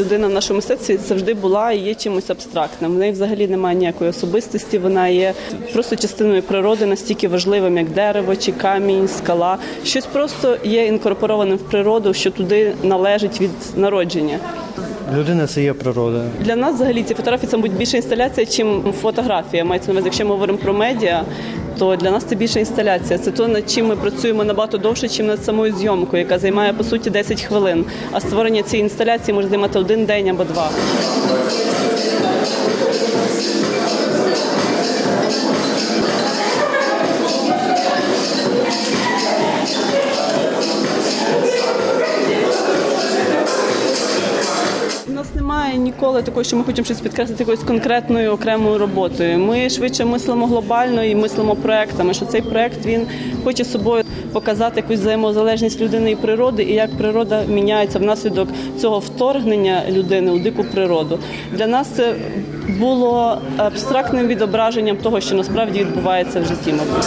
Людина в нашому мистецтві завжди була і є чимось абстрактним. В неї взагалі немає ніякої особистості. Вона є просто частиною природи, настільки важливим, як дерево чи камінь, скала. Щось просто є інкорпорованим в природу, що туди належить від народження. Людина це є природа. Для нас взагалі ці фотографії це мабуть більше інсталяція, чим фотографія. Мається на увазі, якщо ми говоримо про медіа, то для нас це більше інсталяція. Це то, над чим ми працюємо набагато довше, ніж над самою зйомкою, яка займає по суті 10 хвилин. А створення цієї інсталяції може займати один день або два. Немає ніколи такого, що ми хочемо щось підкреслити якоюсь конкретною окремою роботою. Ми швидше мислимо глобально і мислимо проектами. Що цей проект він хоче собою показати якусь взаємозалежність людини і природи, і як природа міняється внаслідок цього вторгнення людини у дику природу. Для нас це було абстрактним відображенням того, що насправді відбувається в житті. Мабуть.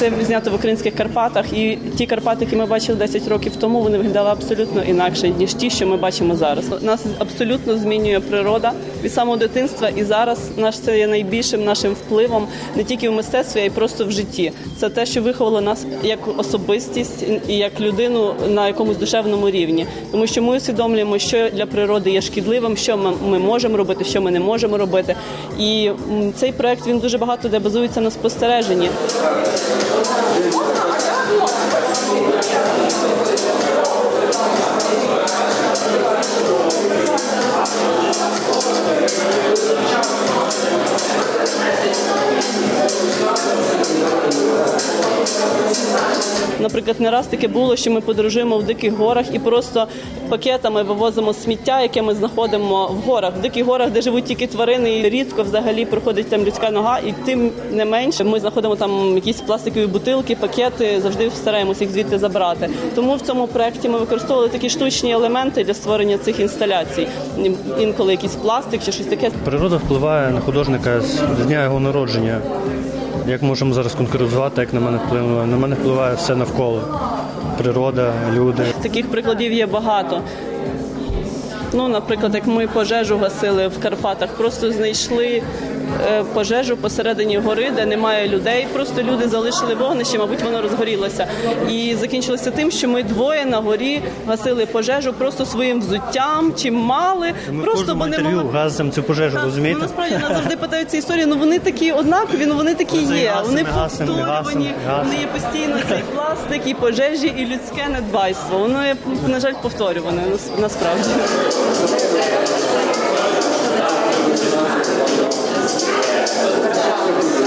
Це знято в українських Карпатах, і ті Карпати, які ми бачили 10 років тому, вони виглядали абсолютно інакше ніж ті, що ми бачимо зараз. Нас абсолютно змінює природа від самого дитинства, і зараз наш це є найбільшим нашим впливом не тільки в мистецтві, а й просто в житті. Це те, що виховало нас як особистість і як людину на якомусь душевному рівні, тому що ми усвідомлюємо, що для природи є шкідливим, що ми можемо робити, що ми не можемо робити. І цей проект він дуже багато де базується на спостереженні. Можна, а як можна? Наприклад, не раз таке було, що ми подорожуємо в диких горах і просто пакетами вивозимо сміття, яке ми знаходимо в горах. В диких горах, де живуть тільки тварини, і рідко взагалі проходить там людська нога, і тим не менше ми знаходимо там якісь пластикові бутилки, пакети, завжди стараємося їх звідти забрати. Тому в цьому проєкті ми використовували такі штучні елементи для створення цих інсталяцій. Інколи якийсь пластик чи щось таке. Природа впливає на художника з дня його народження. Як можемо зараз конкуризувати, як на мене впливає? На мене впливає все навколо. Природа, люди. Таких прикладів є багато. Ну, наприклад, як ми пожежу гасили в Карпатах, просто знайшли пожежу посередині гори, де немає людей. Просто люди залишили вогнище, мабуть, воно розгорілося. І закінчилося тим, що ми двоє на горі гасили пожежу просто своїм взуттям, чим мали. Ми просто вони могли. газимо цю пожежу, Так, ну, розумієте? насправді нас завжди питають ці історії. Ну вони такі однакові, ну вони такі є. гасимо, Вони і повторювані, гасимо, і вони є постійно цей пластик, і пожежі, і людське недбайство. Воно є на жаль повторюване нас- насправді. Thank you.